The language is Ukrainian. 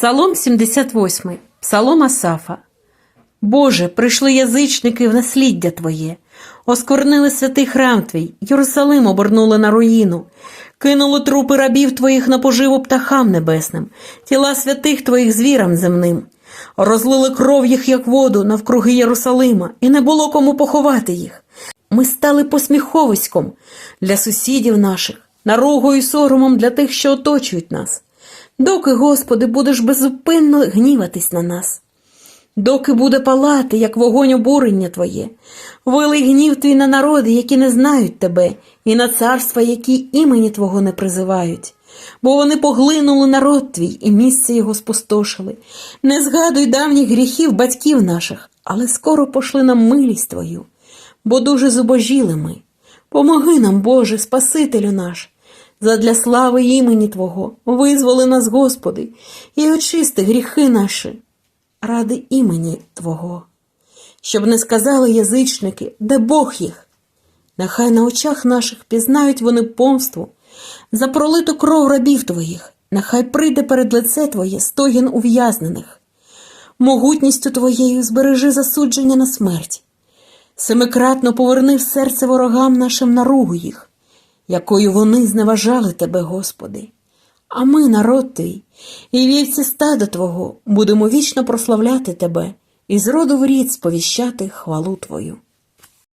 Псалом 78, Псалом Асафа. Боже, прийшли язичники в насліддя Твоє, оскорнили святий храм Твій, Єрусалим обернули на руїну, кинули трупи рабів Твоїх на поживу птахам небесним, тіла святих Твоїх звірам земним, розлили кров їх, як воду, навкруги Єрусалима, і не було кому поховати їх. Ми стали посміховиськом для сусідів наших, наругою і соромом для тих, що оточують нас. Доки, Господи, будеш безупинно гніватись на нас, доки буде палати, як вогонь обурення Твоє, вилий гнів твій на народи, які не знають Тебе, і на царства, які імені Твого не призивають. Бо вони поглинули народ твій і місце його спустошили. Не згадуй давніх гріхів батьків наших, але скоро пошли нам милість Твою, бо дуже зубожіли ми. Помоги нам, Боже, Спасителю наш, задля слави імені Твого, визволи нас, Господи, і очисти гріхи наші ради імені Твого, щоб не сказали язичники, де Бог їх. Нехай на очах наших пізнають вони помству за пролиту кров рабів Твоїх, нехай прийде перед лице Твоє стогін ув'язнених. Могутністю Твоєю збережи засудження на смерть. Семикратно поверни в серце ворогам нашим наругу їх, якою вони зневажали Тебе, Господи. А ми, народ Твій, і вівці стада Твого, будемо вічно прославляти Тебе і з роду в рід сповіщати хвалу Твою.